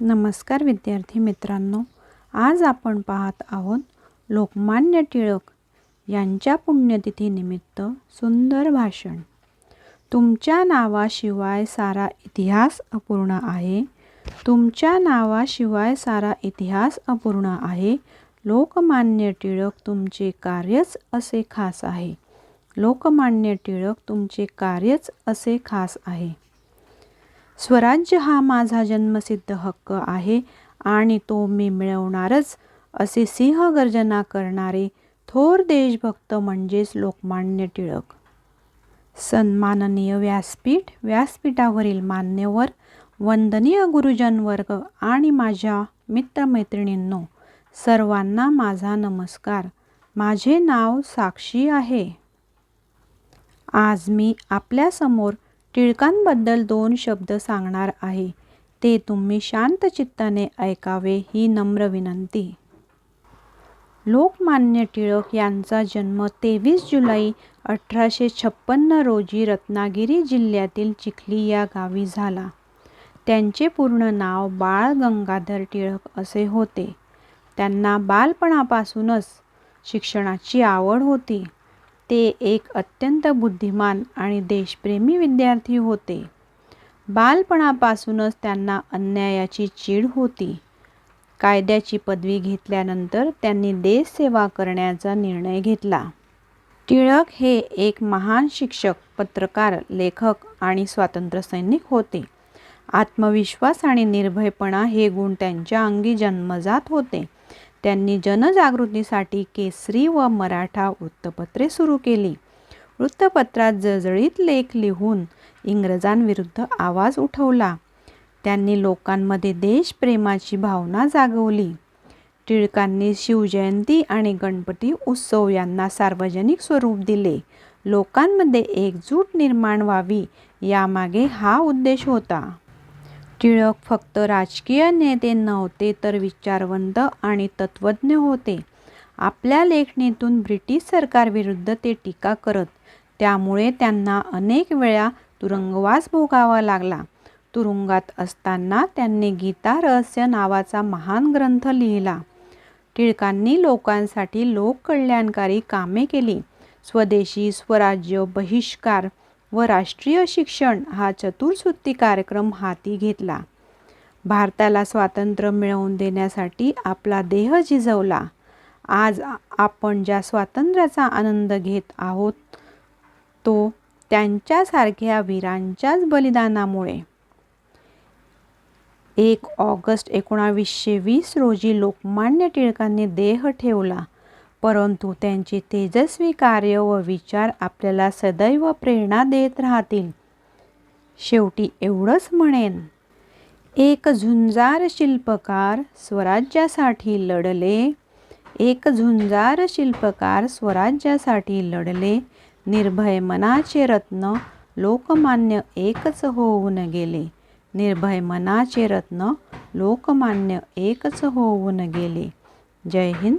नमस्कार विद्यार्थी मित्रांनो आज आपण पाहत आहोत लोकमान्य टिळक यांच्या पुण्यतिथीनिमित्त सुंदर भाषण. तुमच्या नावाशिवाय सारा इतिहास अपूर्ण आहे. तुमच्या नावाशिवाय सारा इतिहास अपूर्ण आहे. लोकमान्य टिळक तुमचे कार्यच असे खास आहे. लोकमान्य टिळक तुमचे कार्यच असे खास आहे. स्वराज्य हा माझा जन्मसिद्ध हक्क आहे आणि तो मी मिळवणारच असे सिंह गर्जना करणारे थोर देशभक्त म्हणजेच लोकमान्य टिळक. सन्माननीय व्यासपीठ व्यासपीठावरील मान्यवर वंदनीय गुरुजन वर्ग आणि माझ्या मित्रमैत्रिणींनो सर्वांना माझा नमस्कार. माझे नाव साक्षी आहे. आज मी आपल्यासमोर टिळकांबद्दल दोन शब्द सांगणार आहे. ते तुम्ही शांत चित्ताने ऐकावे ही नम्र विनंती. लोकमान्य टिळक यांचा जन्म तेवीस जुलै अठराशे छप्पन्न रोजी रत्नागिरी जिल्ह्यातील चिखली या गावी झाला. त्यांचे पूर्ण नाव बाळ गंगाधर टिळक असे होते. त्यांना बालपणापासूनच शिक्षणाची आवड होती. ते एक अत्यंत बुद्धिमान आणि देशप्रेमी विद्यार्थी होते. बालपणापासूनच त्यांना अन्यायाची चीड होती. कायद्याची पदवी घेतल्यानंतर त्यांनी देशसेवा करण्याचा निर्णय घेतला. टिळक हे एक महान शिक्षक पत्रकार लेखक आणि स्वातंत्र्यसैनिक होते. आत्मविश्वास आणि निर्भयपणा हे गुण त्यांच्या अंगी जन्मजात होते. त्यांनी जनजागृतीसाठी केसरी व मराठा वृत्तपत्रे सुरू केली. वृत्तपत्रात जळजळीत लेख लिहून इंग्रजांविरुद्ध आवाज उठवला. त्यांनी लोकांमध्ये देशप्रेमाची भावना जागवली. टिळकांनी शिवजयंती आणि गणपती उत्सव यांना सार्वजनिक स्वरूप दिले. लोकांमध्ये एकजूट निर्माण व्हावी यामागे हा उद्देश होता. टिळक फक्त राजकीय नेते नव्हते तर विचारवंत आणि तत्त्वज्ञ होते. आपल्या लेखणीतून ब्रिटिश सरकारविरुद्ध ते टीका करत त्यामुळे त्यांना अनेक वेळा तुरुंगवास भोगावा लागला. तुरुंगात असताना त्यांनी गीता रहस्य नावाचा महान ग्रंथ लिहिला. टिळकांनी लोकांसाठी लोककल्याणकारी कामे केली. स्वदेशी स्वराज्य बहिष्कार व राष्ट्रीय शिक्षण हा चतुर्सुत्ती कार्यक्रम हाती घेतला. भारताला स्वातंत्र्य मिळवून देण्यासाठी आपला देह झिजवला आज आपण ज्या स्वातंत्र्याचा आनंद घेत आहोत तो त्यांच्यासारख्या वीरांच्याच बलिदानामुळे. एक ऑगस्ट एकोणावीसशे वीस रोजी लोकमान्य टिळकांनी देह ठेवला. परंतु त्यांचे तेजस्वी कार्य व विचार आपल्याला सदैव प्रेरणा देत राहतील. शेवटी एवढंच म्हणेन. एक झुंजार शिल्पकार स्वराज्यासाठी लढले. एक झुंजार शिल्पकार स्वराज्यासाठी लढले. निर्भय मनाचे रत्न लोकमान्य एकच होऊन गेले. निर्भय मनाचे रत्न लोकमान्य एकच होऊन गेले. जय हिंद.